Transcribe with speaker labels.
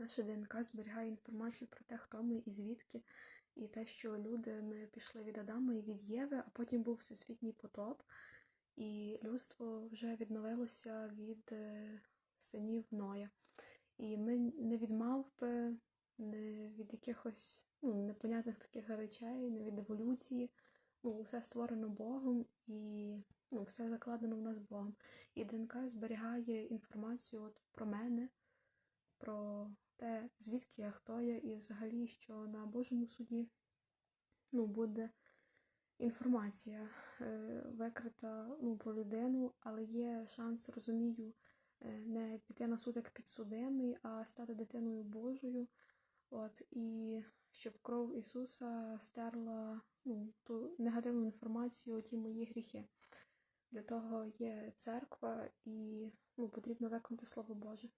Speaker 1: Наша ДНК зберігає інформацію про те, хто ми і звідки, і те, що люди ми пішли від Адама і від Єви, а потім був всесвітній потоп, і людство вже відновилося від е, синів Ноя. І ми не від мавпи, не від якихось ну, непонятних таких речей, не від еволюції. Ну, все створено Богом і ну, все закладено в нас Богом. І ДНК зберігає інформацію от про мене, те, звідки я, хто я, і взагалі, що на Божому суді ну, буде інформація е, викрита ну, про людину, але є шанс, розумію, е, не піти на суд як підсудимий, а стати дитиною Божою. От, і щоб кров Ісуса стерла ну, ту негативну інформацію, ті мої гріхи. Для того є церква і ну, потрібно виконати Слово Боже.